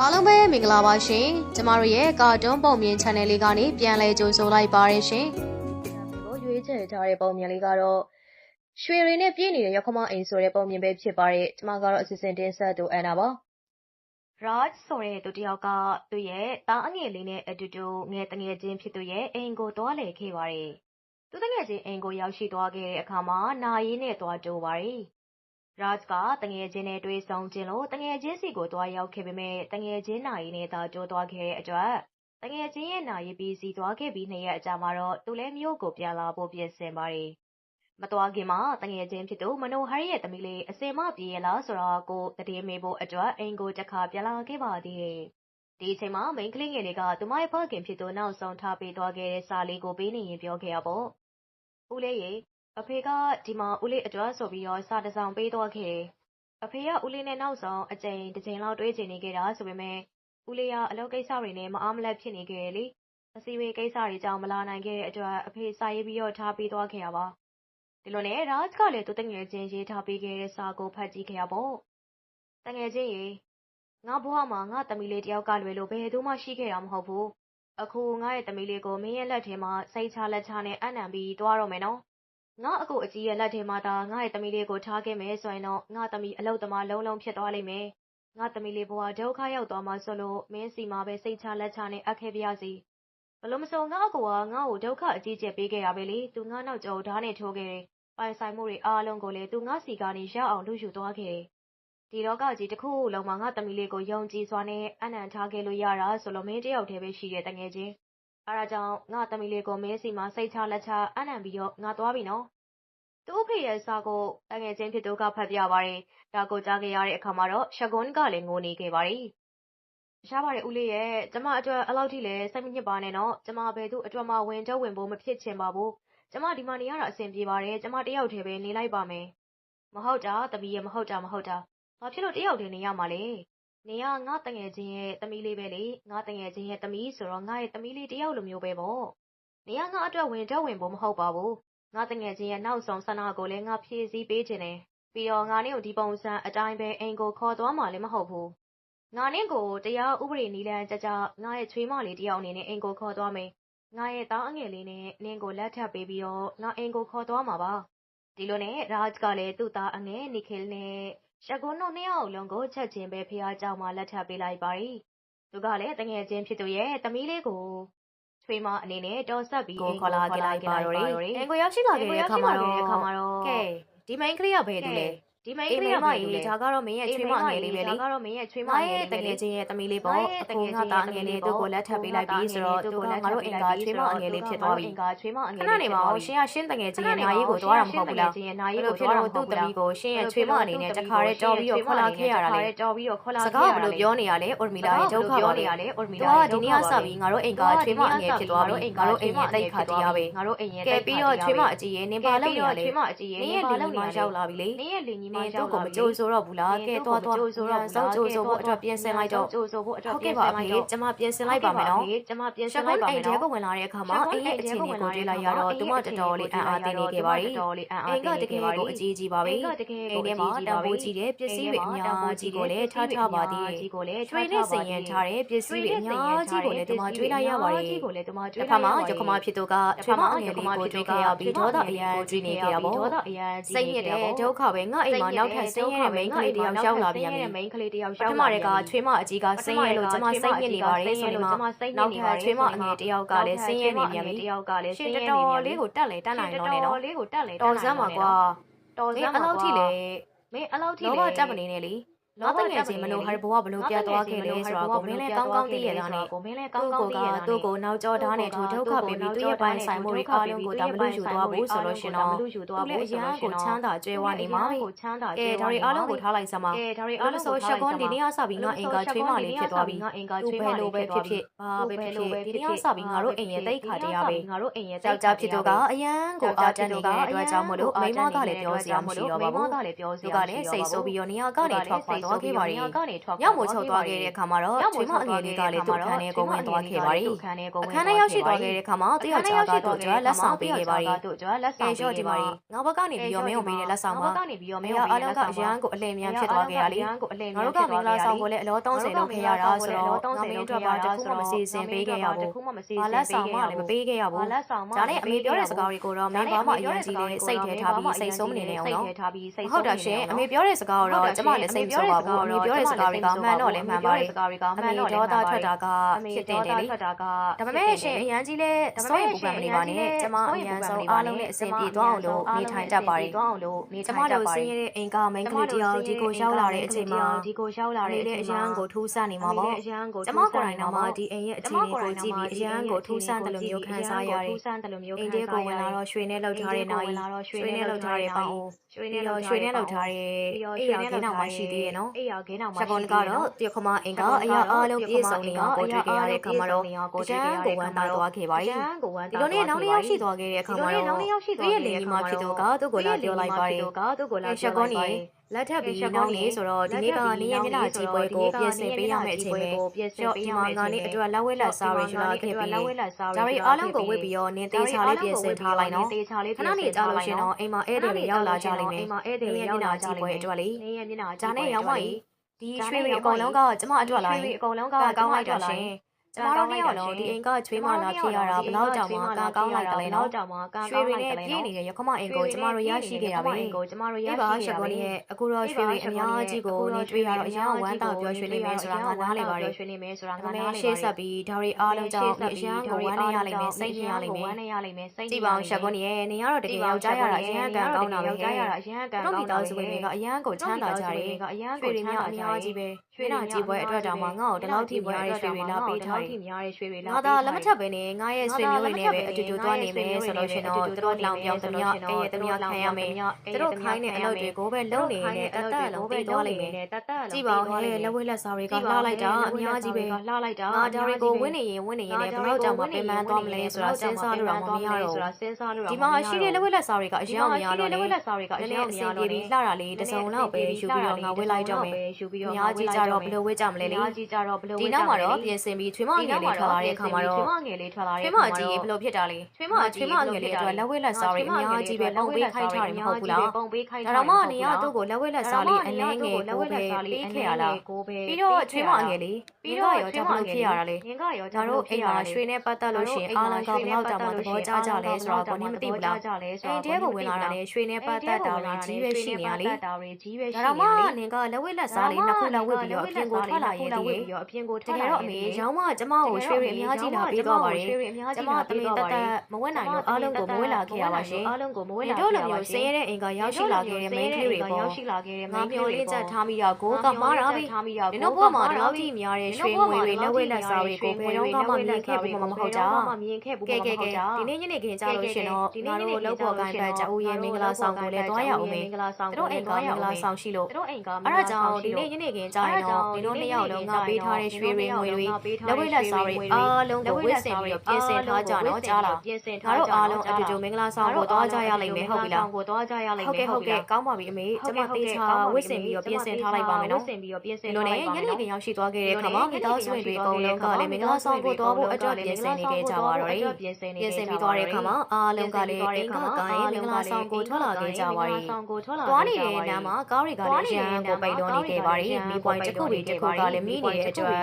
အားလုံးပဲမင်္ဂလာပါရှင်ကျမတို့ရဲ့ကာတွန်းပုံမြင် channel လေးကနေပြန်လည်ကြိုဆိုလိုက်ပါရရှင်ကိုရွေးချယ်ထားတဲ့ပုံမြင်လေးကတော့ရွှေရင်းနဲ့ပြည့်နေတဲ့ရောက်ခမအိမ်ဆိုတဲ့ပုံမြင်ပဲဖြစ်ပါတယ်ကျမကတော့အစီအစဉ်တင်ဆက်သူအန်နာပါ Raj ဆိုတဲ့သူတယောက်ကသူ့ရဲ့တားအငယ်လေးနဲ့အတူတူငယ်တငယ်ချင်းဖြစ်သူရဲ့အိမ်ကိုတွားလည်ခဲ့ပါတယ်သူတငယ်ချင်းအိမ်ကိုရောက်ရှိသွားခဲ့တဲ့အခါမှာနာရီနဲ့တွားတိုးပါတယ် Raj ကတငယ်ချင်းနဲ့ တွေ့ဆုံခြင်းလို့တငယ်ချင်းစီကိုတွားရောက်ခဲ့ပေမဲ့တငယ်ချင်း နာရီနဲ့သာတိုးသွားခဲ့တဲ့အတွက်တငယ်ချင်းရဲ့ နာရီပြီးစီသွားခဲ့ပြီး နှစ်ရက်အကြာမှာတော့ သူလည်း မြို့ကို ပြန်လာဖို့ ပြင်ဆင်ပါတယ်။မသွားခင်မှာတငယ်ချင်းဖြစ်သူ မနိုဟရီရဲ့ သမီးလေး အစင်မပြေရလားဆိုတော့ကိုတည်မေးဖို့အတွက် အိမ်ကိုတစ်ခါ ပြန်လာခဲ့ပါသေးတယ်။ဒီအချိန်မှာ မိန်းကလေးငယ်လေးက သူမရဲ့ ဖခင်ဖြစ်သူ နောက်ဆုံးထားပေးသွားခဲ့တဲ့ စာလေးကို ပေးနေရင်ပြောခဲ့ရပေါ့။ဦးလေးရေ အဖေက ဒီမှာ ဦးလေးအတွက်ဆိုပြီးတော့ စာတစ်စောင်ပေးသွားခဲ့တယ်။အဖေက ဦးလေးနဲ့ နောက်ဆုံးအကြိမ် တစ်ချိန်လောက် တွေ့ချင်နေခဲ့တာ ဆိုပေမဲ့ဦးလေးက အလုပ်ကိစ္စတွေနဲ့ မအားမလပ် ဖြစ်နေခဲ့တယ်လေ။အစည်းအဝေးကိစ္စတွေကြောင့် မလာနိုင်ခဲ့တဲ့အတွက် အဖေ စာရေးပြီးတော့ ထားပေးသွားခဲ့တာပါ။ဒီလိုနဲ့ Raj ကလည်း သူ့တငယ်ချင်း ရေးထားပေးခဲ့တဲ့ စာကို ဖတ်ကြည့်ခဲ့ရပေါ့။တငယ်ချင်းရေ ငါဘဝမှာ ငါသမီးလေးတယောက်ကလွယ်လို့ ဘယ်သူမှ ရှိခဲ့တာ မဟုတ်ဘူး။အခု ငါရဲ့သမီးလေးကို မင်းရဲ့လက်ထဲမှာ စိတ်ချလက်ချနဲ့အံ့နံပြီး သွားတော့မယ်နော်။ ငါအကိုအကြီးရဲ့လက်ထဲမှာသာငါရဲ့သမီးလေးကိုထားခဲ့မယ်ဆိုရင်တော့ငါသမီးအလုတ်သမားလုံးလုံးဖြစ်သွားလိမ့်မယ်။ငါသမီးလေးဘဝဒုက္ခရောက်သွားမှာဆိုလို့မင်းစီမှာပဲစိတ်ချလက်ချနဲ့အပ်ခဲ့ပြရစီ။ဘလို့မဆိုငါအကိုကငါ့ကိုဒုက္ခအကြီးကျယ်ပေးခဲ့တာပဲလေ။သူငါနောက်ကျောဓာတ်နဲ့ထိုးခဲ့တယ်။ပိုင်ဆိုင်မှုတွေအားလုံးကိုလည်းသူငါစီကနေရအောင်လူယူသွားခဲ့တယ်။ဒီလောကကြီးတစ်ခုလုံးမှာငါသမီးလေးကိုယုံကြည်စွာနဲ့အနံ့ထားခဲ့လို့ရတာဆိုလို့မင်းတယောက်တည်းပဲရှိတဲ့တငယ်ချင်း။ အဲဒါကြောင့် ငါသမီးလေးကို မင်းစီမှာ စိတ်ချလက်ချအနံ့ပြီးတော့ ငါသွားပြီနော်။သူ့ဖေရဲ့စာကိုတငယ်ချင်းဖြစ်သူက ဖတ်ပြပါတယ်။ဒါကို ကြားခဲ့ရတဲ့အခါမှာတော့ရှဂွန်ကလည်း ငိုနေခဲ့ပါတယ်။ရပါတယ်ဦးလေးရဲ့ ကျမအတွက် အဲ့လောက်ထိလည်း စိတ်မညစ်ပါနဲ့နော်။ကျမ ဘယ်သူအတွက်မှဝင်တော့ဝင်ဖို့မဖြစ်ချင်ပါဘူး။ကျမ ဒီမှာနေရတာ အဆင်ပြေပါတယ်။ကျမတယောက်တည်းပဲ နေလိုက်ပါမယ်။မဟုတ်တာ သမီးရဲ့ မဟုတ်တာ မဟုတ်တာ။ဘာဖြစ်လို့တယောက်တည်း နေရမှာလဲ။ နေရငါတငယ်ချင်းရဲ့ သမီးလေးပဲလေ။ငါတငယ်ချင်းရဲ့ သမီးဆိုတော့ ငါရဲ့ သမီးလေးတယောက်လိုမျိုးပဲပေါ့။နေရငါအတွက် ဝင်တော့ဝင်ဖို့ မဟုတ်ပါဘူး။ငါတငယ်ချင်းရဲ့ နောက်ဆုံးဆန္ဒကိုလည်း ငါဖြည့်ဆည်းပေးခြင်းတယ်။ပြီးတော့ ငါနဲ့ကို ဒီပုံစံအတိုင်းပဲ အိမ်ကို ခေါ်သွားမှာလည်း မဟုတ်ဘူး။ငါနဲ့ကို တရားဥပဒေနည်းလမ်းကြကြငါရဲ့ ချွေးမလေးတယောက်အနေနဲ့ အိမ်ကို ခေါ်သွားမယ်။ငါရဲ့ သားအငယ်လေးနဲ့ နင်းကို လက်ထပ်ပေးပြီးတော့ ငါ အိမ်ကို ခေါ်သွားမှာပါ။ဒီလိုနဲ့ Raj ကလည်း သူ့သားအငယ် Nikhil နဲ့ ။ရာဂွန်တို့ နှစ်ယောက်လုံးကို ချက်ချင်းပဲ ဘုရားကျောင်းမှာ လက်ထပ်ပေးလိုက်ပါတယ်။သူကလည်း သူငယ်ချင်းဖြစ်သူရဲ့ သမီးလေးကို ချွေးမအနေနဲ့ တော်စပ်ပြီး အိမ်ကို ခေါ်လာခဲ့လိုက်ပါတော့တယ်။အိမ်ကို ရောက်ရှိလာခဲ့တဲ့အခါမှာတော့-ကဲ ဒီမိန်းကလေးက ဘယ်သူလဲ ဒီမိန်းကလေးကမကြီးဒါကတော့မင်းရဲ့ချွေးမငယ်လေးပဲလေဒါကတော့မင်းရဲ့ချွေးမငယ်လေးပဲလေတကယ်ချင်းရဲ့သမီးလေးပေါ့အတကယ်ငါသားငယ်လေးသူ့ကိုလက်ထပ်ပေးလိုက်ပြီးဆိုတော့သူကငါတို့အင်္ဂါချွေးမငယ်လေးဖြစ်သွားပြီအင်္ဂါချွေးမငယ်လေးခဏနေမှာရှင်ကရှင်တကယ်ချင်းရဲ့နာရီကိုတွားတာမဟုတ်ဘူးလားနာရီကိုဖြစ်လို့သူ့သမီးကိုရှင်ရဲ့ချွေးမအနေနဲ့တခါတည်းတော်ပြီးတော့ခေါ်လာခဲ့ရတာလေတော်ပြီးတော့ခေါ်လာခဲ့ရတာစကားဘလို့ပြောနေရလဲအော်မီလာရဲ့ဒုက္ခပြောနေရလဲအော်မီလာရဲ့ဒီနေ့ကစပြီးငါတို့အင်္ဂါချွေးမအငယ်ဖြစ်သွားပြီငါတို့အိမ်ရဲ့တိတ်ခါတရားပဲငါတို့အိမ်ရဲ့ကဲပြီးတော့ချွေးမအကြီးရဲ့နင်ပါလို့ရလေချွေးမအကြီးရဲ့နင်ရဲ့လူကြီးမရောက်လာပြီလေနင်ရဲ့လူကြီးမရောက်လာပြီသူ့ကိုမကြိုးဆိုတော့ဘူးလားကဲသွားသွားကြိုးဆိုတော့စောင့်ကြိုးဆိုဖို့အတွက်ပြင်ဆင်လိုက်တော့ကြိုးဆိုဖို့အတွက်ပြင်ဆင်လိုက်တော့ကျမပြင်ဆင်လိုက်ပါမယ်နော်ကျမပြင်ဆင်လိုက်ပါမယ်နော်အိမ်ထဲကိုဝင်လာတဲ့အခါမှာအိမ်ရဲ့အခြေအနေကိုတွေ့လိုက်ရတော့သူမတော်တော်လေးအံ့အားသင့်နေခဲ့ပါရီအိမ်ကတကယ်ကိုအကြီးကြီးပါပဲအိမ်ထဲမှာတံပိုးကြီးတဲ့ပစ္စည်းတွေအများကြီးကိုလည်းထားထားပါသေးတယ်ထွေးနဲ့စင်ရင်ထားတဲ့ပစ္စည်းတွေအများကြီးကိုလည်းသူမတွေ့လိုက်ရပါတယ်တစ်ဖက်မှာရခမဖြစ်သူကထွေးမအငယ်လေးကိုတွေ့ခဲ့ရပြီးဒေါသအရန်ကြီးနေခဲ့ရပေါ့စိတ်ညစ်တဲ့ဒုက္ခပဲငါအိမ်မှာနောက်ထပ်ဆင်းရဲတဲ့မိန်းကလေးတယောက်ရောက်လာပြန်ပြီမိန်းကလေးတယောက်ရောက်လာတယ်ကချွေးမအကြီးကဆင်းရဲလို့ကျမစိတ်ညစ်နေပါတယ်ဆိုတော့နောက်ထပ်ချွေးမအငယ်တယောက်ကလည်းဆင်းရဲနေပြန်ပြီတယောက်ကလည်းဆင်းရဲနေပြန်ပြီလေးကိုတက်လေတက်နိုင်တော့နေတော့လေးကိုတက်လေတော်စမ်းပါကွာတော်စမ်းပါကွာအလောက်ထိလေမင်းအလောက်ထိလေလောဘတက်မနေနဲ့လေ လောတငယ်ချင်းမလို့ဟာဘဝဘလို့ပြတ်သွားခဲ့လဲဆိုတော့ကိုမင်းလည်းကောင်းကောင်းသိရတာနဲ့ကိုမင်းလည်းကောင်းကောင်းသိရတာသူ့ကိုနောက်ကျော်ဓာတ်နဲ့ထိုဒုက္ခပေးပြီးသူ့ရဲ့ပိုင်ဆိုင်မှုတွေအားလုံးကိုဒါမလို့ယူသွားဖို့ဆိုလို့ရှင်တော့သူ့လည်းအရာကိုချမ်းသာကြွယ်ဝနေမှာကိုချမ်းသာကြွယ်ဝနေမှာအဲဒါတွေအားလုံးကိုထားလိုက်စမ်းပါအဲဒါတွေအားလုံးဆိုရှက်ကွန်ဒီနေ့အစပြီးငါအင်ကာချွေးမလေးဖြစ်သွားပြီငါအင်ကာချွေးမလေးပဲဖြစ်ဖြစ်ဘာပဲဖြစ်ဖြစ်ဒီနေ့အစပြီးငါတို့အိမ်ရဲ့တိတ်ခါတရားပဲငါတို့အိမ်ရဲ့ယောက်ျားဖြစ်တော့ကအရန်ကိုအာတန်နေတဲ့အတွက်ကြောင့်မလို့မိမကလည်းပြောစရာမရှိတော့ပါဘူးသူကလည်းစိတ်ဆိုးပြီးတော့နေရာကနေထွက်ခွာသွားခဲ့ပါရီညကနေထွက်ညမို့ချုပ်သွားခဲ့တဲ့အခါမှာတော့ချွေးမအငယ်လေးကလည်းသူ့အခန်းထဲကိုဝင်သွားခဲ့ပါရီအခန်းထဲကိုဝင်အခန်းထဲရောက်ရှိသွားခဲ့တဲ့အခါမှာတယောက်ချာကသူ့အတွက်လက်ဆောင်ပေးခဲ့ပါရီသူ့အတွက်လက်ကဲဆောင်ရှော့ဒီပါရီငါဘက်ကနေပြီးတော့မင်းကိုပေးတဲ့လက်ဆောင်ပါကနေပြီးတော့မမင်းင်းကိုအားလုံးကအရန်ကိုအလင်းမြန်ဖြစ်သွားခဲ့ရလေငါတို့ကမင်္ဂငါလာတို့ကမင်္ဂလာဆောင်ဆောင်ကိုကိုလည်းအလော30လုပ်ခဲ့ရတာဆိုတော့ငါမင်းတို့ကဘာတစ်ခုမှမစီစဉ်ပေးခဲ့ရဘူးခုမှမစီဘာစဉ်လက်ပေးဆောင်ခဲ့မှရလည်းမဘူးပေးခဲ့ရဘာဘူးလက်ဆောင်မှဒါနဲ့အမေပြောတဲ့စကားတွေကိုတော့မင်းဘာမှအရင်ကြီးလေးစိတ်ထဲထားပြီးစိတ်ဆုံးမနေနဲ့အောင်နော်ထားပြီးစိတ်ဟုတ်တာရှင်အမေပြောတဲ့စကားကိုတော့ကျမလည်းစိတ်မဆိုးပါဘူးအမေပြောတဲ့စကားတွေကမှန်တော့လည်းမှန်ပါတယ်စကားတွေကအမှန်မေတော့ဒေါလည်းသမှန်ပါထွက်တာကအမေဖြစ်တဒေါင်သတယ်လေထွက်တာကဒါပေမဲ့ရှင်အရန်ကြီးလဲစိုးရိမ်ပူပန်မနေပါနဲ့ကျမအရန်ဆုံးအားလုံးနဲ့အဆင်ပြေသွားအောင်လို့နေထိုင်တတ်ပါတယ်သွားအောင်လို့နေကျထိုင်မတတ်တို့ပါဆတင်းယ်ရဲတဲ့အိမ်ကမိန်းကလေးတယောက်ဒီကိုရောက်လာတဲ့အချိန်မှာဒီကိုရောက်လာအမေတဲ့အလည်းချိန်အရမှာန်ကိုထူးဆန်းနေမှာပေါ့အရန်ကိုကျမကိုယ်တိုင်တော့မှဒီအိမ်ရဲ့အခြေအနေကိုကြည့်ပြီးအရန်ကိုထူးဆန်းတယ်လို့မျိုးခံစားရတယ်ထူးဆန်းတယ်လို့မျိုးအိခံမ်စားတဲရကိုဝင်လာတော့ရွှေနဲ့လှုပ်ထားတဲ့နိုင်ရွှေနဲ့လှုပ်ထားတဲ့ပေါင်ရွှေပြီးနဲ့လှုတော့ပ်ရွှေနဲ့လှုပ်ထားတဲ့အိမ်ရောက်ခင်းအောင်မှရှိသေးရဲ့နော်အိမ်ရောက်ခင်းအောင်မှရှပွန်ကတော့တရခမအင်ကအရာအားလုံးပြည့်စုံနေအောင်ကိုတွေ့ခဲ့ရတဲ့အခါမှာတော့အကျန်းကိုဝမ်းသာသွားခဲ့ပါအရဲ့ကျန်းကိုဝမ်းဒီသာလိုနဲ့နောက်တစ်ယောက်ရှိသွားခဲ့တဲ့အခါမှာဒီလိုနဲ့တော့နောက်တစ်ယောက်ရှိသူသွားရဲ့ခဲ့လတဲ့င်အခါကြီးမှာမဖြစ်တော့တော့ကသူ့ကိုလာပြောလိုက်ပါရဲ့ကသူ့ကိုလာရှပြောက်ကွလိုန်က်ပါကြီး လက်ထပ်ပြီးနောက်နေဆိုတော့ဒီနေ့ကနေရမျက်နှာကြည့်ပွဲကိုပြင်ဆင်ပေးရမယ့်အချိန်ပဲကျော့ဒီမှာငါနေအတွက်လက်ဝဲလက်စားတွေယူလာခဲ့ပြီးဒါရီအားလုံးကိုဝစ်ပြီးတော့နင်းသေးချာလေးပြင်ဆင်ထားလိုက်နော်ခဏနေကြလို့ရှင်တော့အိမ်မှာဧည့်သည်တွေရောက်လာကြလိမ့်မယ်အိမ်မှာဧည့်သည်ဒီတွေမျရောက်က်နှာလာကြကြည့်လိမ့်ပွဲမယ်အတွက်လေနေရမျက်နှာကြဒါည့်ပွဲနဲ့အတွက်ရောက်မှကြီးဒီရွှေတွေအကုန်လုံးကကျမအတွက်လိုက်ရွှေအကုန်လုံးကကကောင်းလိုက်တာရှင် ကျမတို့နှစ်ယောက်လုံးဒီအိမ်ကချွေးမလာဖြစ်ရတာဘလောက်တောင်မှကာကောင်းလိုက်တယ်လေနော်တောင်မှကာရွှေကောင်းတွေလိုက်နဲ့တယ်ပြလေည့်နေတဲ့ရခမအိမ်ကိုကျမတို့ရရှိခဲ့တာပဲကိုကျမတို့ရဒီရှိပါခဲ့ရှတာက်ပဲကုန်ရဲ့အခုတော့ရွှေတွေအများကြီးကိုနေတွေ့ရတော့အရန်ဝမ်းသာပြောရွှေနေမယ်ဆိုတာငါနားလေပါတယ်ရွှေနေမယ်ဆိုတာဒါငါပေနားမဲ့လေရှေ့ဆက်ပြီးဒါတွေအားလုံးကြောင့်အရန်ကိုဝမ်းနေရလိမ့်မယ်စိတ်နေရလိမ့်မယ်ဝမ်းနေရလိမ့်မယ်စိတ်ကြည်ပါအောင်ရှက်ကုန်ရဲ့နေရတော့တကယ်ယောက်ျားရတာအရန်ကန်ကောင်းတာပဲဟဲ့ယောက်ျားရတာအရန်ကန်တို့ကောမိင်းတာသားစုဝင်တွေကအရန်ကိုချမ်းသာကြတယ်ကအရန်ရွှေကိုတွေချမ်းများသာအကြများတယ်ကြီးပဲရွှေနာကြည်ပွဲအတွက်တောင်မှငါ့ကိုဒီလောက်ထိများတဲ့ရွှေတွေလာပေးထားတယ်ဒီများတဲ့ရွှေတွေလာငါသာလက်မထပ်ပဲနဲ့ငါရဲ့ဆွေမျိုးတွေနဲ့ပဲအတူတူသွားနေမယ်ဆိုလို့ရှင်တော့သူတို့လောင်ပြောင်သမျှအဲရဲ့သမျှခံရမယ်သူတို့ခိုင်းတဲ့အလုပ်တွေကိုပဲလုပ်နေနေတတ်တတ်လုံးပြီးသွားလိမ့်မယ်တတ်တတ်လုံးကြည်ပါဦးဟဲ့လက်ဝဲလက်စားတွေကလှလိုက်တာအများကြီးပဲလှလိုက်တာငါဒါတွေကိုဝင်းနေရင်ဝင်းနေရင်လည်းဘယ်တော့ကြောင့်မပင်ပန်းသွားမလဲဆိုတာစဉ်းစားလို့တော့မမရတော့ဆိုတာစဉ်းစားလို့ဒီမှာရှိတဲ့လက်ဝဲလက်စားတွေကအရင်များတော့လက်လေဝဲလက်စားတွေကအနည်းနရင်ည်းအဆများင်တော့ပြေပြီးလှတာလေးတစ်စုံလောက်ပဲယူပြီးတော့ငါဝဲလိုက်တော့မယ်ယူပြီးအတော့များကြီးကြတော့ဘယ်လိုဝဲကြမလဲလေအများကြီးကြတော့ဘယ်လိုဒီနောက်မှာတော့ပြင်ဆင်ပြီးချွေးမငယ်လေးထွက်လာတဲ့အခါမှာတော့ချွေးမငယ်လေးထွက်လာတဲ့ချွေးမကြီးဘယ်လိုဖြစ်တာလဲချွေးမချွေးမငယ်လေးအတွက်လက်ဝဲလက်စားတွေအများကြီးပဲပုံပေးခိုင်းထားတယ်မဟုတ်ဘူးလားပုံပေးခိုင်းဒါတော့မှနေရသူ့ကိုလက်ဝဲလက်စားလေးအနှဲငယ်ကိုပဲပေးခဲ့ရလားပြီးတော့ချွေးမငယ်လေးပြီးတော့ရောကြောင့်ဘယ်လိုဖြစ်ရတာလဲငင်ကရောဒါတို့အိမ်မှာရွှေနဲ့ပတ်သက်လို့ရှင်အားလုံးကဘယ်လောက်တောင်မှသဘောကျကြလဲဆိုတော့ကိုနေမသိဘူးလားအိမ်တဲကိုဝင်လာတာနဲ့ရွှေနဲ့ပတ်သက်တာတွေကြီးပဲရှိနေရလေတာတွေကြီးပဲရှိဒါနေတော့မှလေနင်ကလက်ဝဲလက်စားလေးနှစ်ခုလောက်ဝစ်ပြီးတော့အပြင်ကိုထွက်လာရဲ့တည်းပြီးတော့အပြင်ကိုတထွက်ကယ်လာတော့အမေရောင်းမကျမကိုရွှေတွေအများကြီးလာပေးသွားပါတယ်ရွှေတွေအများကျကြီးမလာတမင်တက်တက်မဝဲနိုင်လို့အားလုံးကိုမဝဲလာခဲ့ရပါရှင်အားလုံးကိုမဝဲဒီလာတို့လိုမျိုးဆင်းရဲတဲ့အိမ်ကရောက်ရှိလာခဲ့တဲ့ main ကလေးတွေပေါ့ရောက်ရှိလာခဲ့တဲ့ငါမျောလေးချက်ထားမိတော့ကိုကမားတာပဲထားမိတော့ဒီတို့ဘဝမှာဒီလောက်ကြီးများတဲ့ရွှေငွေတွေလက်ဝဲလက်စားတွေကိုဘယ်တော့မှမမြင်ခဲ့ဘူးမှမဟုတ်ကြမမြင်ခဲ့ဘူးကဲကဲကဲဒီနေ့ညနေခင်းကြလို့ရှင်တော့ငါတို့လောက်ပေါ်ကိုင်းပတ်ကြအူရဲ့မင်္ဂလာဆောင်ကိုလည်းတွားရအောင်မေမင်္ဂလာဆောင်သူတို့အိမ်ကမင်္ဂလာဆောင်ရှိလို့သူတို့အိမ်ကအဲ့ဒါကြောင့်ဒီနေ့ညနေခင်းကြရင်တော့ဒီတို့နှစ်ယောက်လုံးငါပေးထားတဲ့ရွှေတွေငွေတွေလက်ဝဲလက်စားတွေအားလုံးကိုဝစ်စင်ပြီးတော့ပြင်ဆင်ထားကြတော့ကြားလားပြင်ဆင်ငါထားတို့ကြအားလုံးအတူတူမင်္ဂလာဆောင်ကိုတွားကြရလိမ့်မယ်ဟုတ်ပြီလားကိုတွားကြရလိမ့်ဟုတ်မယ်ကဲ့ဟုတ်ကဲ့ကောင်းပါပြီအမေကျမတေးချာဝစ်စင်ပြီးတော့ပြင်ဆင်ထားလိုက်ပါမယ်နော်ဝစ်စင်ပြီးတော့ပြင်ဆင်ဒီလိုနဲ့ညနေခင်းရောက်ရှိသွားခဲ့တဲ့အခါမှာမိသားစုဝင်တွေအကုန်လုံးကလည်းမင်္ဂလာဆောင်ကိုတွားဖို့အတွက်ပြင်ဆင်နေခဲ့ကြပါတော့တယ်ပြင်ဆင်နေပြင်ဆင်ပြီးသွားတဲ့အခါမှာအားလုံးကလည်းအိမ်ကကိုင်းမင်္ဂလာဆောင်ကိုထွက်လာခဲ့ကြပါရီဆောင်ကိုထွက်လာသွားနေတဲ့လမ်းမှာကားတွေကလည်းရန်ကိုပိတ်လွန်နေခဲ့ပါရီမိပွိုင်းတစ်ခုပြီးတစ်ခုကလည်းမိနေတဲ့အတွက်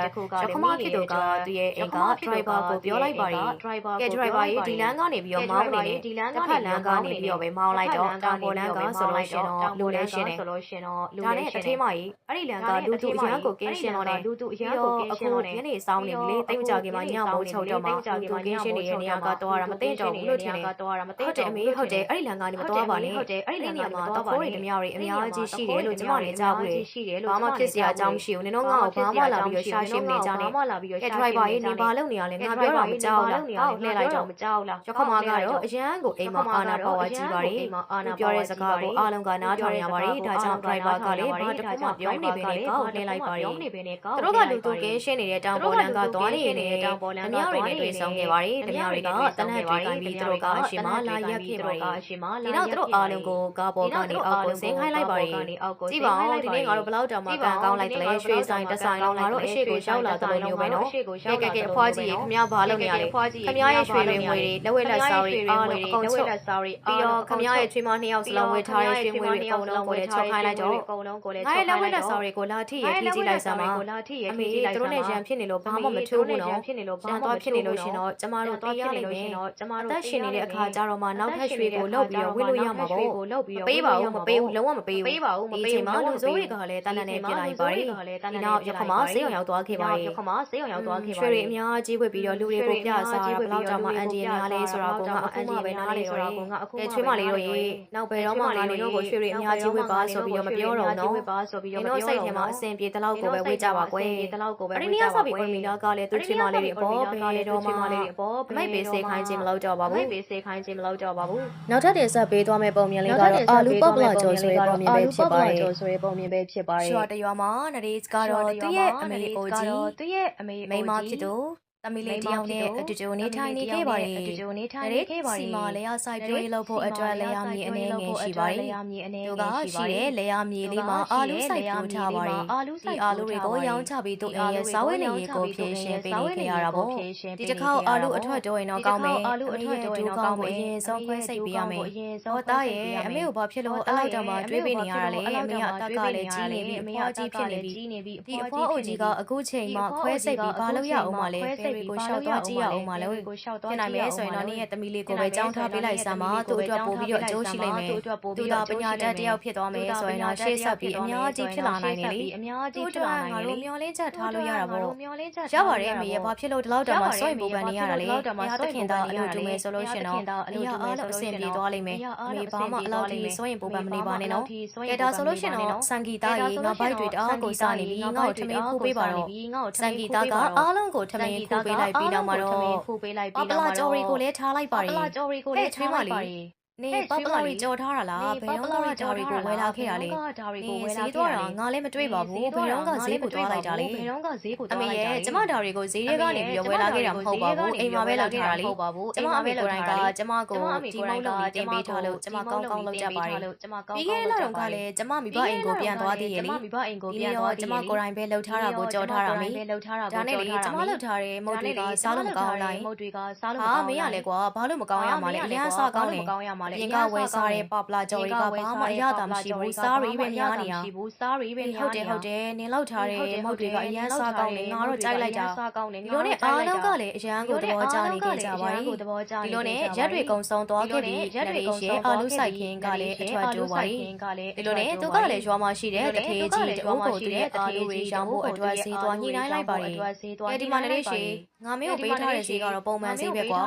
ရခမဖြစ်သူကသူရဲ့အိမ်က driver ကိုပြောလိုက်ပါရီ driver ကဲ driver ကြီးဒီလမ်းကနေပြီးတော့မောင်းနေတယ်ဒီလမ်းတစ်ဖက်လမ်းကနေပြီးတော့ပဲမောင်းလိုက်တော့တောင်ပေါ်လမ်းကဆိုလို့ရှင်တော့လူလဲရှင်တယ်ဆိုလို့ရှင်တော့လူဒါလဲနဲ့ရှအင်ထေးမကြီးအဲ့ဒီလမ်းကလူသူအရန်ကိုကင်းရှင်းတော့တယ်လူသူအရပြီးန်တော့ကိုကင်းအရှင်းခုတော့တယ်ညနေဆောင်နေပြီလေတိတ်မကြခင်မှာညမိုးချုပ်တော့မှလူသူကင်းရှင်းနေတဲ့နေရာကတော့ရမသိတော့ဘူးလို့ထင်တယ်တော့ရမသိဟုတ်တယ်အမေဟုတ်တယ်အဲ့ဒီလမ်းကနေမသွားပါနဲ့ဟုတ်တယ်အဲ့ဒီအဲ့ဒီနေနေရာရာမှာမှာတတခိုးခိုးတွေတွေဓဓမြမြတွေတွေအအများများကြီးကြီးရှိရှိတတယ်ယ်လို့လို့ကျကျမမနေလည်းကြားကြားဘူးဘူးလေလေဘာမှဖြစ်စရာအကြောင်းမရှိဘူးနင်တို့ငါ့ကိုဘာမှလာပြီးတော့ရှာရှင်းနေကြတယ် driver ရေးနေဘာလုပ်နေရလဲငါပြောတာမကြောက်လားဟောက်လှည့်လိုက်တော့မကြောက်လားရခမကတော့အရန်ကိုအိမ်မှာအာနာပါဝါကြီးပါတယ်သူပြောတဲ့စကားကိုအားလုံးကနားထောင်ရပါတယ်ဒါကြောင့် driver ကလည်းဘာတစ်ခုမှပြောနေပေနဲ့ကောက်လှည့်လိုက်ပါတယ်နေပေနဲ့ကောက်သူတို့ကလူသူကင်းရှင်းနေတဲ့တောင်ပေါ်လန်ကသွားနေနေတဲ့တောင်ပေါ်လန်ကသွားနေတွေ့ဆောင်ခဲ့ပါတယ်။တမတွေကတနက်တွေကပြီးသူတို့ကအရှင်မလာရက်ဖြစ်ပါတယ်။ဒီနောက်သူတို့အားလုံးကိုကားပေါ်ကနေအောက်ကိုဆင်းခိုင်းလိုက်ပါတယ်။ကြည့်ပါဦးဒီနေ့ငါတို့ဘလောက်တောင်မှကန်ကောင်းလိုက်တယ်ရွှေဆိုင်တဆိုင်လုံးငါတို့အရှိကိုရောက်လာတယ်လို့မျိုးပဲနော်။ကဲကဲကဲအဖွားကြီးခင်ဗျားဘာလုပ်နေရလဲ။ခင်ဗျားရဲ့ရွှေတွေငွေတွေလက်ဝဲလက်စားတွေအားလုံးအကုန်ချုပ်ပြီးတော့ခင်ဗျားရဲ့ချွေးမနှစ်ယောက်စလုံးဝေထားတဲ့ရွှေငွေတွေအကုန်လုံးကိုလည်းချုပ်ခိုင်းလိုက်တော့အကုန်လုံးကိုလည်းငါရဲ့လက်ဝဲလက်စားတွေကိုလာထိရထိကြည့်လိုက်စမ်းပါကိုလာထိရအမေသူတို့နဲ့ရန်ဖြစ်နေလို့ဘာမှမထိုးဘူးနော်ဖြစ်နေလို့ရန်သွားဖြစ်နေလို့ရှင်တော့ကျမတို့တေးရလိမ့်မယ်ကျမအတို့သက်ရှင်နေတဲ့အခါကျတော့မှနောက်ထပ်ရွှေကိုလောက်ပြီးတော့ဝေ့လို့ရမှာပေါ့ကိုလောက်ပြီးတော့ပေးပါဦးမပေးဘူးလုံးဝမပေးဘူးပေးပါဦးမပေးဘူးဒီချိန်မှာလူစိုးတွေကလည်းတန်းတန်းနဲ့ပြလိုက်ပါတယ်ဒီနောက်ရခမဆေးအောင်ရောက်သွားခဲ့ပါတယ်ရခမဆေးအောင်ရောက်သွားခဲ့ပါရွှေတွေအများကြီးဝေ့ပြီးတော့လူတွေကိုပြစားတာဘယ်လောက်တောင်မှအန်တီများလဲဆိုတော့ကိုကအခုမှပဲနားလေတော့တယ်ကဲချွေးမလေးတို့ရေနောက်ဘယ်တော့မှငါနေတော့ကိုရွှေတွေအများကြီးဝေ့ပါဆိုပြီးတော့မပြောတော့နော်ဝေ့ပါဆိုပြီးတော့ဒီတော့စိတ်ထဲမှာအဆင်ပြေတဲ့လောက်ကိုပဲဝေ့ကြပါကွယ်ဒီလောက်ကိုပဲအဲ့ဒီနေ့ကစပြီးဝင်မီလာကလည်းသူချွေးမလေးတွေအပေါ်ဘယ်တော့မှလေးအပေါ်အမိတ်ပေးစေခိုင်းခြင်းမလုပ်တော့ပါမိဘူးတ်ပေးစေခိုင်းခြင်းမလုပ်တော့ပါဘူးနောက်ထပ်တင်ဆက်ပေးသွားမယ့်ပုံမြင်လေးကတော့အာလူပေါပလာကျော်ဆိုတဲ့ပုံမြင်ပဲဖြစ်ပါတယ်ကျော်ဆိုတဲ့ပုံမြင်ပဲဖြစ်ပါတယ်ရွှေတရွာမှာနရေကတော့သူ့ရဲ့အမေအိုကြီးသူ့ရဲ့အမေမိန်းမဖြစ်သူ သမီးလေးတယောက်နဲ့အတူတူနေထိုင်နေခဲ့ပါတယ်အတူတူနေထိုင်နနေရေခဲ့ပါတစီယ်မာလေယာဆိုင်ပြိုးရေးလုပ်ဖို့အတွက်လေယာမြေအနေငယ်ရှိပါတယ်လေယာမြေအနေငယ်သူကရှိတဲ့လေယာမြေလေးမှာအာလူစိုက်ပျိုးထားပါတယ်အာလူစိုဒီက်အာလူတွေကိုရောင်းချပြီးသူ့အိမ်ရဲ့စားဝတ်နေရေးကိုဖြည့်ရှင်းပေးနေခဲ့ရတာပေါ့ဒီတစ်ခေါက်အာလူအထွက်တော့ရင်တော့ကောင်းမယ်အာလူအထွက်တော့ရင်တော့ကောင်းမယ်အရင်ဆုံးခွဲစိတ်ပေးရမယ်အရင်။ဆုံးဟောသားရဲ့အမေကိုဘာဖြစ်လို့အဲ့လောက်တောင်မှတွေးပေးနေရတာလဲအမေကအသက်ကလည်းကြီးနေပြီအဖွားကြီးဖြစ်နေပြီကြီးနေပြီဒီအဖွားအိုကြီးကအခုချိန်မှခွဲစိတ်ပြီးဘာလို့ရအောင်မလဲဖဲတွေကိုရှောက်သွားကြည့်ရအောင်မလဲဖြစ်နိုင်မယ်ဆိုရင်တော့နေ့ရဲ့သမီးလေးကိုပဲကြောင်းထားပေးလိုက်စမ်းပါသူ့အတွက်ပို့ပြီးတော့အကျိုးရှိလိမ့်မယ်သူကပညာတတ်တယောက်ဖြစ်သွားမယ်ဆိုရင်တော့ရှေ့ဆက်ပြီးအများကြီးဖြစ်လာနိုင်တယ်လေအများသူကြီး့ဖြအတွက်စ်လာနိုင်ငါတယ်တို့မျောလင်းချက်ထားလို့ရတာပေါ့မျောလင်းချက်ရပါတယ်အမေရဲ့ဘာဖြစ်လို့ဒီလောက်တောင်မှစွန့်ပူပန်နေရတာလဲဘုရားသခင်သားအလုပ်တူမယ်ဆိုလို့ရှင်တော့အရာအားလုံးအဆင်ပြေသွားလိမ့်မယ်အမေဘာမှအလောက်ကြီးစွန့်ရင်ပူပန်မနေပါနဲ့နော်ကဲဒါဆိုလို့ရှင်တော့စံဂီတာရေငါဘိုက်တွေတအားကိုစားနေပြီငါ့ကိုထမင်းခူးပေးပါတော့စံဂီတာကအားလုံးကိုထမင်းခူးပေးလိုက်ပြီးတော့မှတော့ခူပေးလိုက်ပပြီးပတော့လာကျော်ရီကိုလည်းထားလိုက်ပါပရီလာကျော်ရီကိုလည်းထားလိုက်ပါ နေပပလာရီကြော်ထားတာလားဘယ်တော့ကဒါရီကိုဝယ်လာခဲ့တာလဲဒါရီကိုနေဝယ်ဈေးလာခဲ့သွားတာတာငါလည်းမတွေ့ပါဘူးဘယ်တော့ကဈေးကိုသွားလိုက်တာလဲဘယ်တော့ကဈေးကိုအသွားမေလိုက်တာရဲ့ကျမဒါတွေကိုဈေးထဲကနေပြီးတော့ဝယ်လာခဲ့တာမဟုတ်ပါဘူးအိမ်မှာပဲလောက်ထားတာလေဟုတ်ပါဘူးကျမအမေကိုယ်တိုင်ကကျမကိုဒီမုန်းလုံးလေးတင်ပေးထားလို့ကျမကောင်းကောင်းလုပ်ကြပါတယ်ကျမကောင်းပြီးခဲ့တဲ့လတော့ကလည်းကျမမိဘအိမ်ကိုပြန်သွားသေးရဲ့လေကျမမိဘအိမ်ကိုဒီပြန်နေ့သွားတော့သေးကျမကိုယ်တိုင်ပဲလှုပ်ထားတာကိုကြော်ထားတာမေလှုပ်ထားတာဒါနဲ့လေကျမလှုပ်ထားတဲ့မုတ်တွေကစားလို့မကောင်းလိုက်မုတ်တွေကစားလို့မဟာကောင်းမင်းရလဲကွာဘာလို့မကောင်းရမှာလဲအရင်စားကောင်းတယ်ကောင်းရမှာလေပြင်ကဝယ်စားတဲ့ပပလာကြော်တွေကဘာမှအရသာမရှိဘူးစားရီပဲများနေတာဘူးစားရီပဲဟုတ်တယ်ဟုတ်တယ်နင်လောက်ထားတဲ့မုတ်တွေကအရန်စားကောင်းတယ်ငါတော့ကြိုက်လိုက်တာစားကောင်းတယ်ဒီလိုနဲ့အားလုံးကလည်းအရန်ကိုသဘောကျနေကြကြပါကိုရီသဘောကျဒီလိုနဲ့ရက်တွေကုံဆုံးသွားခဲ့ပြီးရက်တွေကုံဆုံးအာလူဆိုင်ခင်းကလည်းအထွက်တိုးပါရီဒီလိုနဲ့သူကလည်းရွာမှာရှိတဲ့တထေးကြီးတအိုးကိုသူရဲ့အာလူတွေရောင်းဖို့အတွက်ဈေးသွားညှိနှိုင်းလိုက်ပါရီကဲဒီမှာလည်းရှိငါမင်းကိုပေးထားတဲ့ဈေးကတော့ပုံမှန်ဈေးပဲကွာ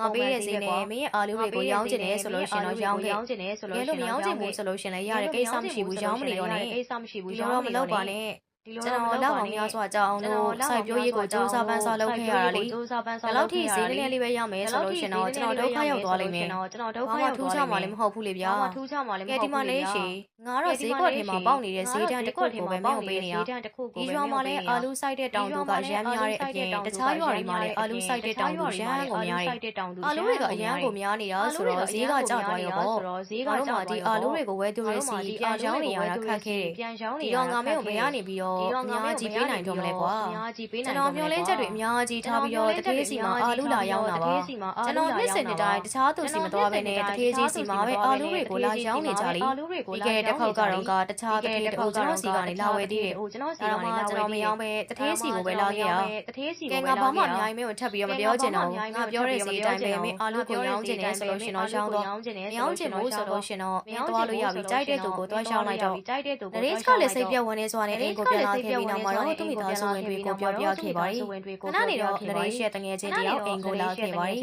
ငါပေးတဲ့ဈေးနဲ့မင်းရဲ့အာလူတွေကိုရောင်းချင်တယ်ဆိုလို့ရှင်တော့ရောင်းခဲ့ချင်တယ်ဆိုတလို့ကယ်လို့မရောင်းချင်ဘူးဆိုလို့ရှင်လည်းရတဲ့ကိစ္စမရှိဘူးရောင်းမနေတော့နဲ့ကိစ္စမရှိဘူးဒီလိုတော့မလုပ်ပါနဲ့ ကျွန်တော်လောက်အောင်များစွာကြောက်အောင်လို့စိုက်ပျိုးရေးကိုစူးစမ်းပန်းစားလုပ်ခဲ့ရတာလေစူးစမ်းပန်းဘစားယ်လောက်ထိဈေးနည်းနည်းလေးပဲရမယ်ဆိုလို့ရှင်တော့ကျွန်တော်ဒုက္ခရောက်သွားလိမ့်မယ်ကျွန်တော်ဒုက္ခဘာမှရောက်ထူးခြားမှလည်းမဟုတ်ဘူးလေဗျာဘာမှထူးခြားမှလည်းမကဲဟုတ်ဒီမှာဘူးလေးရှိငါတော့ဈေးကွက်ထဲမှာပေါက်နေတဲ့ဈေးတန်းတစ်ခုကိုပဲမြောက်ပေးနေရတစ်ခုကိုဒီရွာမှာလည်းအာလူစိုက်တဲ့တောင်သူကရမ်းများတဲ့အပြင်တခြားရွာတွေမှာလည်းအာလူစိုက်တဲ့တောင်သူရမ်းကိုများတယ်အာလူတွေကအရန်ကိုများနေတာဆိုတော့ဈေးကကျသွားရောပေါ့ဈေးကငါကျတို့သွားမှဒီအာလူတွေကိုဝယ်သူတွေစီပြန်ရောင်းနေရတာခက်ခဲတယ်ပြန်ရောင်းနေဒီတော့ငါမင်းကိုဘယ်ကနေပြီးတော့အများကြီးပေးနိုင်တော့မလဲကွာအများကြီးပေးကျွနိုင်န်တော်မျောလင်းချက်တွေအများကြီးထားပြီးတော့တထေးစီမှာအာလူလာရောက်တာပါကျွန်တော်နှစ်စင်တဲ့တိုင်းတခြားသူစီမသွားဘဲနဲ့တထေးကြီးစီမှာပဲအာလူတွေကိုလာရောက်နေကြလေအာလူတွေကိုဒီကဲတစ်ခေါက်ကတော့ကတခြားတထေးတူကျွန်တော်စီကနေလာဝယ်သေးတယ်ဟိုကျွန်တော်စီဒါကနေမှလာဝယ်ကျွန်တော်မရောင်းပဲတထေးစီကိုပဲလာခဲ့ရတထေးစီကဲကိုပဲငါလာဘာမှခဲ့အများကြီးမင်းကိုထပ်ပြီးတော့မပြောချင်တော့ဘူးငါပြောတဲ့စီအတိုင်းပဲမင်းအာလူကိုရောင်းချင်တယ်ဆိုလို့ရှင်တော့ရောင်းတော့ရောင်းချင်တယ်မရောင်းချင်ဘူးဆိုလို့ရှင်တော့မင်းသွားလို့ရပြီကြိုက်တဲ့သူကိုသွားရှောင်းလိုက်တော့ကြိုက်တဲ့သူနရေကလည်းစိတ်ပြတ်ဝင်နေစွာနဲ့အိမ်ကိုပြန်ပြန်လာခဲ့ပြီးနောက်မှာတော့သူမိသားစုဝင်တွေကိုပြောပြခဲ့ပါတယ်ခဏနေတော့နရေရှက်တငယ်ချင်းတယောက်အိမ်ကိုလာခဲ့ပါတယ်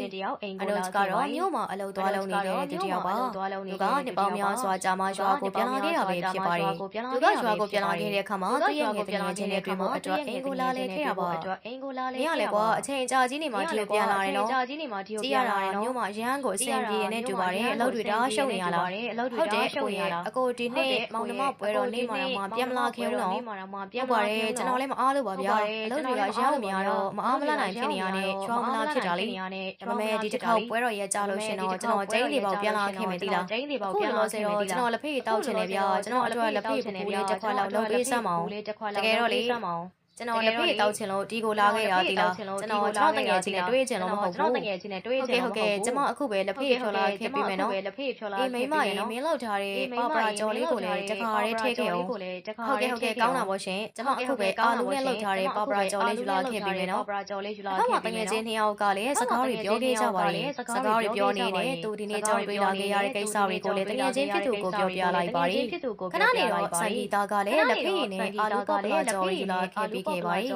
အနုတ်ကတော့မြို့မှာအလုပ်သွားလုပ်နေတဲ့သူတယောက်ပါသူကနှစ်ပေါင်းများစွာကြာမှရွာကိုပြန်လာခဲ့တာပဲဖြစ်ပါတယ်သူကရွာကိုပြန်လာခဲ့တဲ့အခါမှာသူ့ရဲ့ငယ်တငယ်ချင်းတွေတွေ့ဖို့အတွက်အိမ်ကိုလာလေခဲ့တာပါအိမ်ကိုလာလေမင်းကလည်းကွာအချိန်ကြာကြီးနေမှဒီကိုပြန်လာတယ်နော်ကြာကြီးနေမှဒီကိုပြန်လာတယ်မြို့မှာရဟန်းကိုအဆင်ပြေနေတူပါတယ်အလုပ်တွေဒါရှုပ်နေရလားအလုပ်တွေဒါရှုပ်နေရလားအကိုဒီနေ့မောင်နှမပွဲတော်နေမှာတော့မှပြန်မလာခဲ့ဘူးနော်ပြန်ပါတယ်ကျွန်တော်လည်းမအားလို့ပါဗျာအလုပ်တွေကရအောင်များတော့မအားမလနိုင်ဖြစ်နေရတဲ့ချွာမလာဖြစ်တာလေဒါပေမဲ့ဒီတစ်ခေါက်ပွဲတော်ရဲ့ကြာလို့ရှင်တော့ကျွန်တော်ကျင်းလေးပေါက်ပြန်လာခဲ့မယ်တိလားခုလောဆယ်တော့ကျွန်တော်လက်ဖေးတောက်ချင်တယ်ဗျာကျွန်တော်အတွက်လက်ဖေးပူလေးတစ်ခွက်လောက်လုပ်ပေးစမ်းမအောင်တကယ်တော့လေ ကျွန်တော်လက်ဖေးတောက်ချင်လို့ဒီကိုလာခဲ့တာဒီလားကျွန်တော်ကျွန်တော်တငယ်ချင်းနဲ့တွေ့ချင်လို့မဟုတ်ဘူးကျွန်တော်တငယ်ချင်းနဲ့တွေ့ချင်လို့ဟုတ်ကဲ့ကျွန်မအခုပဲလက်ဖေးဖြော်လာခဲ့ပြီမယ်နော်လက်ဖေးဖြော်လာခဲ့ပြီမယ်နော်အေးမိမရေမင်းလောက်ထားတဲ့ပါပါကြော်လေးကိုလည်းတခါရဲထည့်ခဲ့အောင်ဟုတ်ကဲ့ဟုတ်ကဲ့ကောင်းတာပေါ့ရှင်ကျွန်မအခုပဲအာလူနဲ့လောက်ထားတဲ့ပါပါကြော်လေးယူလာခဲ့ပြီမယ်နော်ပါပါကြော်လေးယူလာခဲ့ပြီမယ်နော်တငယ်ချင်းနှစ်ယောက်ကလည်းစကားတွေပြောခဲ့ကြပါတယ်စကားတွေပြောနေတယ်သူဒီနေ့ကြောင်းတွေ့လာခဲ့ရတဲ့ကိစ္စတွေကိုလည်းတငယ်ချင်းဖြစ်သူကိုပြောပြလိုက်ပါတယ်ခဏနေတော့ဆိုင်ဂီတာကလည်းလက်ဖေးနဲ့အာလူပါပါကြော်လေးယူလာခဲ့ပြီးခဲ့ပါတယ်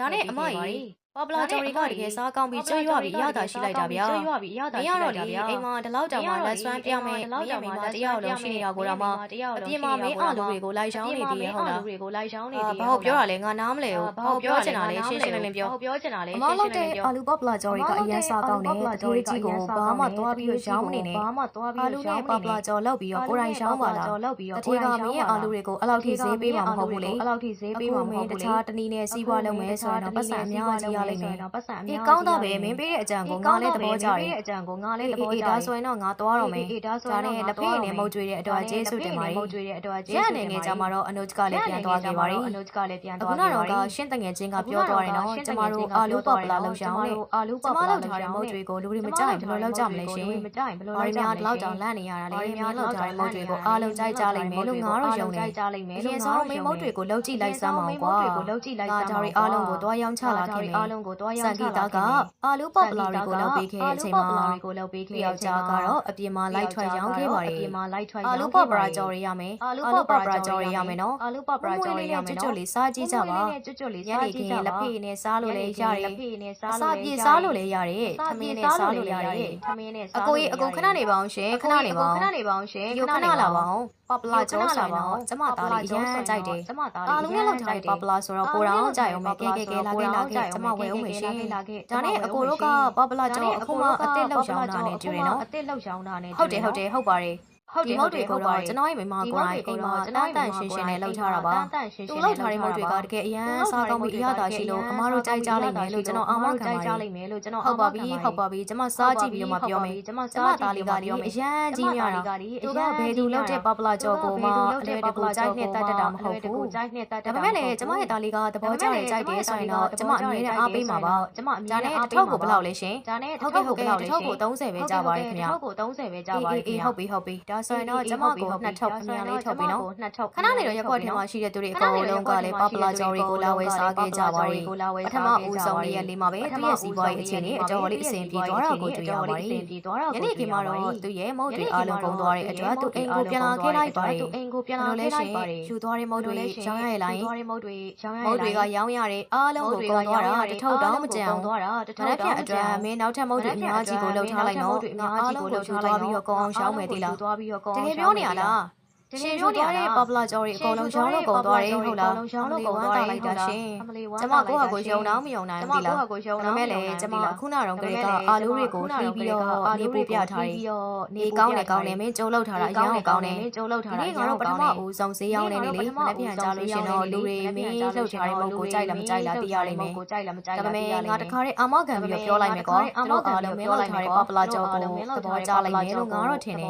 ဒါနဲ့အမကြီး ပပလာဂျော်ရီကတကယ်စားကောင်းပြီးကျွတ်ရွပြီးအရသာရှိလိုက်တာဗျာကျွတ်ရွပြီးအရသာရှိလိုက်တာဗျာအိမ်မှာဒီလောက်တောင်မှလက်စွမ်းပြမယ်မိရမိမတယောက်လုံးရှိနေတာကိုတော့မှအပြင်မှာမင်းအလူတွေကိုလိုက်ရှောင်းနေသေးရဲ့ဟုတ်လားတွေကိုလိုက်ရှောင်းနေသေးရဲ့ဘာဟုတ်ပြောတာလဲငါနားမလဲဘူးဘာဟုတ်ပြောချင်တာလဲရှင်းရှင်းလင်းလင်းပြောဟုတ်ပြောချင်တာလဲရှင်းရှင်းလင်းလင်းပြောအလူပပလာဂျော်ရီကအရင်စားကောင်းတယ်တကယ်ကြီးကိုဘာမှသွားပြီးရောင်းမနေနဲ့ဘာမှသွားပြီးရောင်းမနေနဲ့ပပလာဂျော်လောက်ပြီးတော့ကိုရိုင်းရှောင်းပါလားလောက်ပြီးတော့ကိုရိုင်းရှောင်းပါလားအထက်ကမင်းရဲ့အလူတွေကိုအလောက်ထိဈေးပေးမှာမဟုတ်ဘူးလေအလောက်ထိဈေးပေးမှာမဟုတ်ဘူးလေတခြားတနည်းနဲ့စီးပွားလုပ်မယ်ဆိုရင်တော့ပတ်စံအများကြီးရလိမ့်မယ်ပတ်စံအများကြီးကောင်းတော့ပဲမင်းပေးတဲ့အကြံကိုငါလည်းသဘောကျတယ်အကြံကိုငါလည်းသဘောကျတယ်ဒါဆိုရင်တော့ငါသွားတော့မယ်ဒါနဲ့လက်ဖေးနဲ့မုတ်ကျွေးတဲ့အတွက်ကျေးဇူးတင်ပါတယ်မုတ်ကျွေးတဲ့အတွက်ကျေးဇူးတင်ပါတယ်ရနေငယ်ကြမှာတော့အနုကလည်းပြန်သွားခဲ့ပါတယ်အနုကလည်းပြန်သွားခဲ့ပါတယ်အခုကတော့ကရှင်းတငယ်ချင်းကပြောသွားတယ်နော်ကျမတို့အာလူပပလာလောက်ရှောင်းလေအာလူပပလာလောက်ထားတဲ့မုတ်ကျွေးကိုလူတွေမကြိုက်ဘယ်လိုလောက်ကြမလဲရှင်မကြိုက်ဘယ်လိုလောက်ကြမလဲလောက်တောင်လန့်နေရတာလေမင်းလောက်ထားတဲ့မုတ်ကျွေးကိုအားလုံးကြိုက်ကြလိမ့်မယ်လို့ငါတော့ယုံတယ်ကြိုက်ကြလိမ့်မယ်လို့ငါတော့မင်းမုတ်တွေကိုလောက်ကြည့်လိုက်စမ်းပါကွာကိုလောက်ကြည့်လိုက်စမ်းပါဒါတွေအားလုံးကိုသွားရောင်းချလာခဲ့မယ်အားလုံးကိုသွားရောင်းချလာခဲ့မယ်အာလူပပလာတွေကိုလောက်ပေးခဲ့တဲ့အချိန်မှာကိုလောက်ပေးခဲ့တဲ့အချိန်မှာကတော့အပြင်မှာလိုက်ထွက်ရောင်းခဲ့ပါတယ်အပြင်မှာလိုက်ထွက်ရောင်းအာလူပပရာကြော်ရရမယ်အာလူပပရာကြော်ရရမယ်နော်အာလူပပရာကြော်ရရမယ်နော်ကျွတ်လေးစားကြည့်ကြပါကျွတ်ကျွတ်လေးစားကြည့်ကြပါလက်ဖေးနဲ့စားလို့လည်းရတယ်လက်ဖေးနဲ့စားလို့လည်းစားလို့လည်းရတယ်သမင်းနဲ့စားလို့လည်းရတယ်သမင်းနဲ့စားအကိုကြီးအကိုခဏနေပါအောင်ရှင်ခဏနေပါအောင်ခဏနေပါအောင်ရှင်ခဏလာပါအောင် ပပလာကျော်ဆိုတော့ကျမသားလေးအရင်ကြိုက်တယ်ကျမသားလေးအားလုံးနဲ့လောက်ထားတဲ့ပပလာဆိုတော့ပိုတောင်ကြိုက်အောင်ပဲကဲကဲကဲလာခဲ့လာခဲ့ကျမဝယ်အောင်မယ်ရှင်ဒါနဲ့အကိုတို့ကပပလာကျော်အခုမှအစ်စ်လောက်ရှောင်းတာနဲ့တူတယ်နော်အစ်စ်လောက်ရှောင်းတာနဲ့ဟုတ်တယ်ဟုတ်တယ်ဟုတ်ပါတယ် ဟုတ်တယ်ဟုတ်တယ်ကိုတော့ကျွန်တော်ရဲ့မိမကိုယ်တိုင်အိမ်မှာတန်းတန်ရှင်းရှင်းနဲ့လောက်ထားတာပါသူလောက်ထားတဲ့မုတ်တွေကတကယ်အရန်စားကောင်းပြီးအရသာရှိလို့အမားတို့ကြိုက်ကြလိမ့်မယ်လို့ကျွန်တော်အာမခံပါတယ်ကြလိမ့်မယ်လို့ကျွန်တော်ဟုတ်ပါပြီဟုတ်ပါပြီကျွန်မစားကြည့်ပြီးတော့မှပြောမယ်ကျွန်မစားသားလေးကဒီအရန်ကြီးများတာသူကဘယ်သူလောက်တဲ့ပပလာကြော်ကိုမှအလွယ်တကူကြိုက်နဲ့တတ်တတ်တာမဟုတ်ဘူးကြိုက်နဲ့တတ်တတ်ဒါပေမဲ့လည်းကျွန်မရဲ့သားလေးကသဘောကျတယ်ကြိုက်တယ်ဆိုရင်တော့ကျွန်မအမြဲတမ်းအားပေးမှာပါကျွန်မအမြဲတမ်းအားပေးမှာပါဒါနဲ့တစ်ထုပ်ကိုဘယ်လောက်လဲရှင်ဒါနဲ့ဟုတ်ကဲ့ဟုတ်ကဲ့တစ်ထုပ်ကို30ပဲကြပါတယ်ခင်ဗျာတစ်ထုပ်ကို30ပဲကြပါတယ်ခင်ဗျာအေးဟုတ်ပြီဟုတ်ပြီဒါဆိုရင်တော့ကျွန်မကိုနှစ်ထုပ်အများလေးထုတ်ပြီးနော်နှစ်ထုပ်ခဏနေတော့ရက်ကွက်ထဲမှာရှိတဲ့သူတွေအကုန်လုံးကလည်းပပလာဂျော်ရီကိုလာဝယ်စားခဲ့ကြပါတယ်ပထမဦးဆုံးလေးရက်လေးမှာပဲသူရဲ့စီးပွားရေးအခြေအနေအတော်လေးအဆင်ပြေသွားတာကိုတွေ့ရပါတယ်ယနေ့ခေတ်မှာတော့သူရဲ့မုတ်တွေအားလုံးကုန်သွားတဲ့အတွက်သူအိမ်ကိုပြန်လာခဲ့လိုက်ပါတယ်သူအိမ်ကိုပြန်လာခဲ့လိုက်ပါတယ်ယူသွားတဲ့မုတ်တွေရောင်းရရလိုက်မုတ်တွေရောင်းရရမုတ်တွေကရောင်းရတဲ့အားလုံးကိုကုန်သွားတာတထုပ်တောင်မကြံအောင်သွားတာတထုပ်တောင်မကြံမင်းနောက်ထပ်မုတ်တွေအများကြီးကိုလှုပ်ထားလိုက်နော်ငါအားလုံးကိုယူသွားပြီးတော့ကုန်အောင်ရှောင်းမယ်တိလားတကယ်ပြောနေရလား ရှင်တို့တဲ့ popular ကြော်တွေအကုန်လုံးရောင်းလို့ကုန်သွားတယ်ဟုတ်လားရောင်းလို့ကုန်သွားလိုက်တာရှင်ကျမကိုဟာကိုယုံတော့မယုံနိုင်ဘူးလားဒါပေမဲ့လည်းကျမခုနကတော့ကလေးကအာလူတွေကိုလှီးပြီးတော့နေပို့ပြထားတယ်နေကောင်းတယ်ကောင်းတယ်မင်းကျုံလောက်ထားတာအရင်ကောင်းတယ်မင်းကျုံလောက်ထားတာဒီကတော့ပထမဦးဆုံးဈေးရောင်းနေလေမနေ့ပြန်ကြားလို့ရှင်တော့လူတွေမင်းလှုပ်ထားတဲ့မုတ်ကိုကြိုက်လားမကြိုက်လားသိရလိမ့်မယ်ကိုကြိုက်လားမကြိုက်လားဒါပေမဲ့ငါတခါတည်းအာမခံပြီးတော့ပြောလိုက်မယ်ကွာတို့အားလုံးမင်းလှုပ်ထားတဲ့ popular ကြော်ကိုသဘောကျလိုက်မယ်လို့ငါတော့ထင်တယ်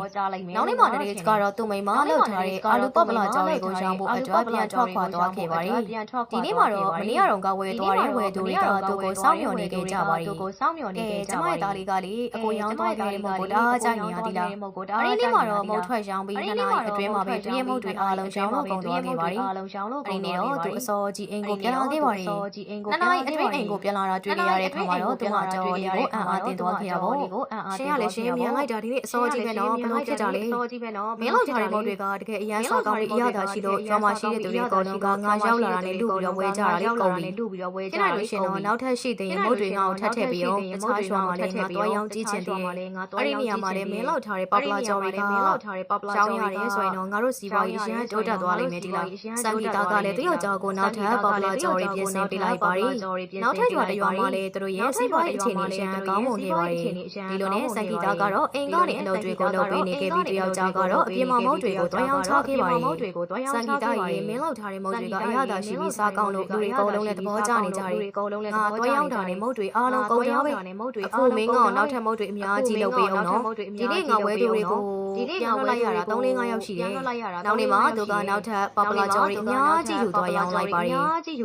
နောက်နေ့မှတည်းကတော့သူ့မိမလှုပ်ထားတဲ့အာလူပပလာကြော်တွေကိုရောင်းဖို့အတွက်ပြန်ထွက်ခွာသွားခဲ့ပါတယ်။ဒီနေ့မှာတော့မနေ့ကတော့ကဝယ်သွားတဲ့ဝယ်သူတွေကသူ့ကိုစောင့်မျှော်နေခဲ့ကြပါတယ်။သူ့ကိုစောင့်မျှော်နေခဲ့ကြပါတယ်။ကျမရဲ့သားလေးကလေအကိုရောင်းသွားခဲ့တဲ့မုတ်ကိုဒါကြိုက်နေရသည်လား။အဲဒီနေ့မှာတော့မုတ်ထွက်ရောင်းပြီးနှစ်နာရီအတွင်းမှာပဲသူရဲ့မုတ်တွေအားလုံးရောင်းလို့ကုန်သွားခဲ့ပါတယ်။အားလုံးရောင်းလို့ကုန်သွားခဲ့ပါတယ်။အဲဒီနေ့တော့သူအစောကြီးအိမ်ကိုပြန်လာခဲ့ပါတယ်။နှစ်နာရီအတွင်းအိမ်ကိုပြန်လာတာတွေ့ခဲ့ရတဲ့အခါမှာတော့သူကအတော်လေးကိုအံ့အားသင့်သွားခဲ့ရပါဘူး။ရှင်ကလည်းရှင်မြန်လိုက်တာဒီနေ့အစောကြီးပဲနော်ဘလို့ဖြစ်တာလဲ။အစောကြီးပဲနော်။မင်းလောက်ထားတဲ့မုတ်တွေကတကယ်အရန်စားကောင်းပြီးအရသာရှိလို့ရွာမှာရှိတဲ့သူတွေအကုန်လုံးကငါရောက်လာတာနဲ့လူပြီးတော့ဝဲကြတာလေးကုန်ပြီလူပြီးတော့ဝဲကျကြန်လို့ရှင်တော့နောက်ထပ်ရှိသေးရင်မုတ်တွေငါ့ကိုထပ်ထည့်ပြီးတော့တခြားရွာမှာလည်းငါသွားရောင်းကြည့်ချင်တယ်အဲ့ဒီနေရာမှာလည်းမင်းလောက်ထားတဲ့ပပလာကျော်တွေကမင်းလောက်ထားတဲ့ပပလာကြောင်းရတယ်ဆိုရင်တော့ငါတို့စီးပွားရေးရှင်တိုးတက်သွားလိမ့်မယ်ဒီလားစံဂီတာကလည်းတယောက်ကြောကိုနောက်ထပ်ပပလာကျော်တွေပြင်ဆင်ပေးလိုက်ပါရီနောက်ထပ်ရွာတစ်ရွာမှာလည်းသူတို့ရဲ့စီးပွားရေးအခြေအနေရှင်ကောင်းမွန်နေပါရီဒီလိုနဲ့စံဂီတာကတော့အိမ်ကနေအလုပ်တွေကိုလုပ်ပေးနေခဲ့ပြီးတယောက်ကြောကတော့အပြင်မှာမုတ်တွေကိုတွားရောင်းချခဲ့ပါရီတွေကိုတွားရောင်းစံဂီတာရေမင်းလောက်ထားတဲ့မုတ်တွေကအရသာရှိပြီးစားကောင်းလို့လူတွေအကုန်လုံးလည်းသဘောကျနေကြတယ်အကုန်လုံးလည်းငါတွားရောင်းတာနဲ့မုတ်တွေအားလုံးကုန်သွားပဲမုတ်တွေအခုမင်းကနောက်ထပ်မုတ်တွေအများကြီးလုပ်ပေးအောင်နော်ဒီနေ့ငါဝဲသူတွေကိုဒီနေ့ပြန်ငါလွှတ်ဝဲလိုက်ရတာ3 4 5ယောက်ရှိတယ်လိုက်ရတာနောက်နေ့မှာသူကနောက်ထပ် popular ကြော်တွေအများကြီးယူသွားရောင်းလိုက်ပါရင်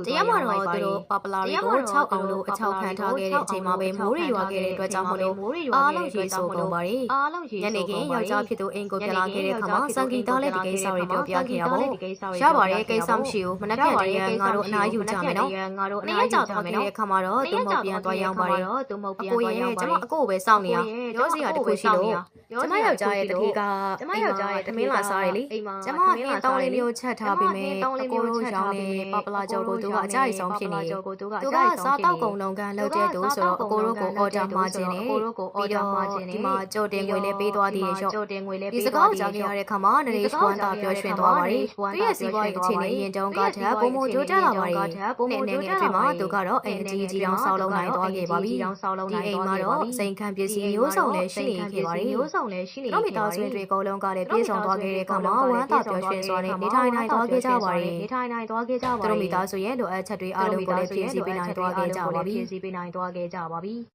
တရားမှာတော့သူတို့ popular တွေကို6အောင်လို့အချောက်ခံထားခဲ့တဲ့အချိန်မှာပဲမိုးတွေရွာခဲ့တဲ့အတွက်ကြောင့်မလို့အားလုံးရေဆိုကုန်ပါရင်အားလုံးရေညနေခင်းယောက်ျားဖြစ်သူအိမ်ကိုပြန်လာခဲ့တဲ့အခါမှာစံဂီတာလည်းဒီကိစ္စတွေပြောပြခဲ့ရပါဘူးရပါတယ်ကိစ္စမရှိဘူးမနှက်ပြန်တည်းငါတို့အနားယူကြမယ်နော်ငါတို့အနည်းကြောက်သွားခဲ့တဲ့အခါမှာတော့သူမပြန်သွားရောင်းပါတယ်သူမအပြန်ကိုသွားရဲ့ရောင်းပါကျွန်မအကိုကိုပဲစောင့်နေရပြောစရာတစ်ခုရှိလို့ကျမယောက်ျားရဲ့တတိကကျမယောက်ျားရဲ့သမင်းလာစားရလေအိမ်မှာကျမအင်းတောင်းလေးမျိုးချက်ထားပေးမယ်အကိုတို့ရောင်းနေပပလာကျော်ကိုသူကအကြိုက်ဆုံးဖြစ်နေသူကစားတောက်ကုန်လုံးကန်လောက်တဲ့သူဆိုတော့အကိုတို့ကိုအော်ဒါမှာခြင်းနဲ့ကိုတို့ကိုအော်ပြီးဒါတော့မှာခြင်းနဲ့ဒီမှာကြော်တင်ငွေလည်းပေးသွားသေးရဲ့ရှော့ကြော်တင်ငွေလည်းဒီစကားကိုကြားခဲ့ရတဲ့အခါမှာနရေရှ်ကွန်တာပြောရွှင်သွားပါတယ်သူရဲ့စီးပွားရေးအခြေအနေရင်တုန်းကထပ်ပုံမကြိုးကြလာပါတယ်နဲ့နဲ့နဲ့အတွင်းမှာသူကတော့အိမ်အကြီးကြီးတောင်ဆောက်လုံးနိုင်သွားခဲ့ပါပြီဆောက်လုံးဒီနိုင်အိမ်သွားမှာခဲ့တော့ပါပြီစိန်ခံပစ္စည်းမျိုးစုံလည်းရှိနေခဲ့ပါတယ်မျိုးစုံလည်းရှိနေတို့မိသားစုတွေအကုန်လုံးကလည်းပြေဆုံးသွားခဲ့တဲ့အခါမှာဝမ်းသာပျော်ရွှင်စွာနဲ့နေထိုင်နိုင်သွားခဲ့ကြပါတယ်နေထိုင်နိုင်သွားခဲ့ကြပါတို့မိသားစုရဲ့လိုအပ်ချက်တွေအားလုံးကိုလည်းဖြည့်ဆည်းပေးနိုင်သွားခဲ့ကြပါပြီဖြည့်ဆည်းပေးနိုင်သွားခဲ့ကြပါပြီ